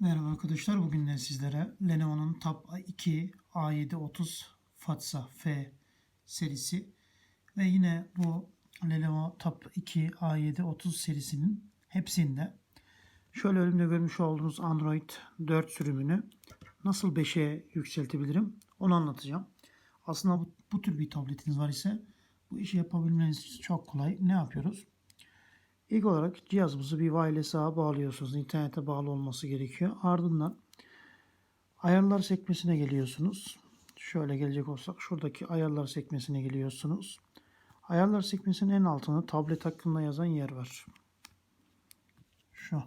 Merhaba arkadaşlar. Bugün de sizlere Lenovo'nun Tab 2 A730 Fatsa F serisi ve yine bu Lenovo Tab 2 A730 serisinin hepsinde şöyle önümde görmüş olduğunuz Android 4 sürümünü nasıl 5'e yükseltebilirim onu anlatacağım. Aslında bu, bu tür bir tabletiniz var ise bu işi yapabilmeniz çok kolay. Ne yapıyoruz? İlk olarak cihazımızı bir wireless ağa bağlıyorsunuz. İnternete bağlı olması gerekiyor. Ardından ayarlar sekmesine geliyorsunuz. Şöyle gelecek olsak şuradaki ayarlar sekmesine geliyorsunuz. Ayarlar sekmesinin en altında tablet hakkında yazan yer var. Şu.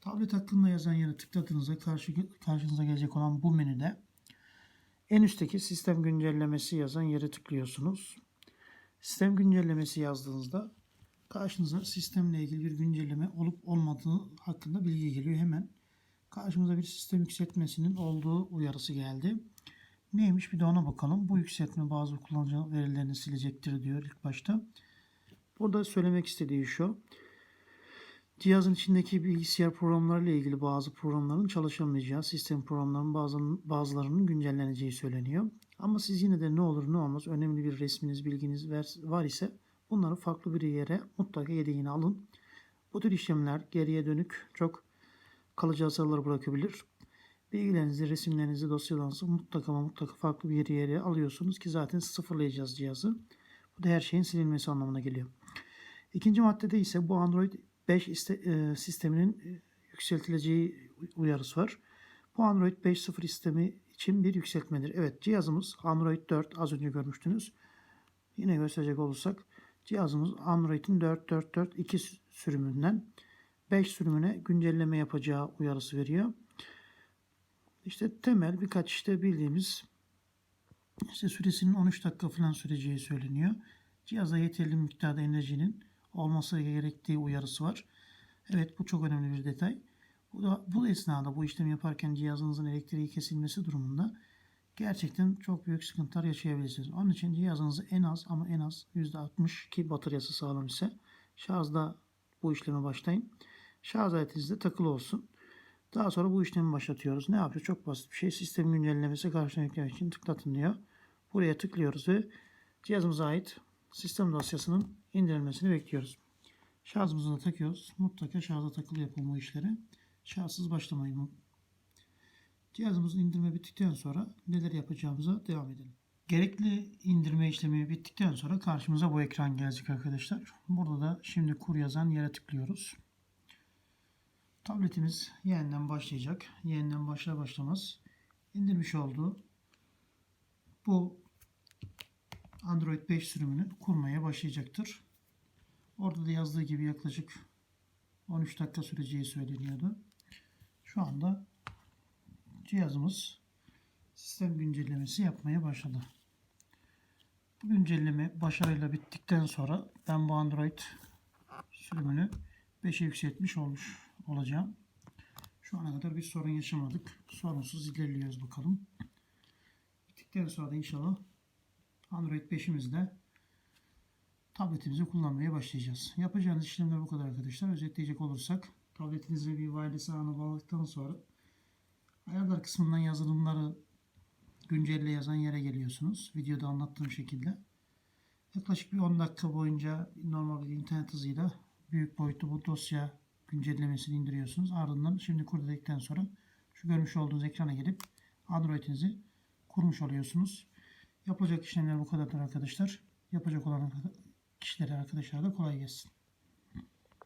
Tablet hakkında yazan yere tıkladığınızda karşı, karşınıza gelecek olan bu menüde en üstteki sistem güncellemesi yazan yere tıklıyorsunuz. Sistem güncellemesi yazdığınızda karşınıza sistemle ilgili bir güncelleme olup olmadığı hakkında bilgi geliyor. Hemen karşımıza bir sistem yükseltmesinin olduğu uyarısı geldi. Neymiş bir de ona bakalım. Bu yükseltme bazı kullanıcı verilerini silecektir diyor ilk başta. Burada söylemek istediği şu. Cihazın içindeki bilgisayar programlarıyla ilgili bazı programların çalışamayacağı, sistem programlarının bazı, bazılarının güncelleneceği söyleniyor. Ama siz yine de ne olur ne olmaz önemli bir resminiz, bilginiz var ise bunları farklı bir yere mutlaka yedeğini alın. Bu tür işlemler geriye dönük çok kalıcı hasarlar bırakabilir. Bilgilerinizi, resimlerinizi, dosyalarınızı mutlaka ama mutlaka farklı bir yere alıyorsunuz ki zaten sıfırlayacağız cihazı. Bu da her şeyin silinmesi anlamına geliyor. İkinci maddede ise bu Android 5 iste, sisteminin e, yükseltileceği uyarısı var. Bu Android 5.0 sistemi için bir yükseltmedir. Evet cihazımız Android 4 az önce görmüştünüz. Yine gösterecek olursak cihazımız Android'in 4.4.4.2 sürümünden 5 sürümüne güncelleme yapacağı uyarısı veriyor. İşte temel birkaç işte bildiğimiz işte süresinin 13 dakika falan süreceği söyleniyor. Cihaza yeterli miktarda enerjinin olması gerektiği uyarısı var. Evet bu çok önemli bir detay. Bu da bu esnada bu işlemi yaparken cihazınızın elektriği kesilmesi durumunda gerçekten çok büyük sıkıntılar yaşayabilirsiniz. Onun için cihazınızı en az ama en az %62 bataryası sağlam ise şarjda bu işleme başlayın. Şarj aletiniz de takılı olsun. Daha sonra bu işlemi başlatıyoruz. Ne yapıyor? Çok basit bir şey. Sistem güncellemesi karşına yüklemek için tıklatın diyor. Buraya tıklıyoruz ve cihazımıza ait sistem dosyasının indirilmesini bekliyoruz. Şarjımızı da takıyoruz. Mutlaka şarja takılı yapın bu işleri. Şarjsız başlamayın. Cihazımızın indirme bittikten sonra neler yapacağımıza devam edelim. Gerekli indirme işlemi bittikten sonra karşımıza bu ekran gelecek arkadaşlar. Burada da şimdi kur yazan yere tıklıyoruz. Tabletimiz yeniden başlayacak. Yeniden başlar başlamaz indirmiş olduğu bu Android 5 sürümünü kurmaya başlayacaktır. Orada da yazdığı gibi yaklaşık 13 dakika süreceği söyleniyordu. Şu anda cihazımız sistem güncellemesi yapmaya başladı. Bu güncelleme başarıyla bittikten sonra ben bu Android sürümünü 5'e yükseltmiş olmuş olacağım. Şu ana kadar bir sorun yaşamadık. Sorunsuz ilerliyoruz bakalım. Bittikten sonra da inşallah Android 5'imizde tabletimizi kullanmaya başlayacağız. Yapacağınız işlemler bu kadar arkadaşlar. Özetleyecek olursak tabletinize bir wireless ağına bağladıktan sonra ayarlar kısmından yazılımları güncelle yazan yere geliyorsunuz. Videoda anlattığım şekilde. Yaklaşık bir 10 dakika boyunca normal bir internet hızıyla büyük boyutlu bu dosya güncellemesini indiriyorsunuz. Ardından şimdi kur dedikten sonra şu görmüş olduğunuz ekrana gelip Android'inizi kurmuş oluyorsunuz. Yapacak işlemler bu kadardır arkadaşlar. Yapacak olan kişilere arkadaşlar da kolay gelsin.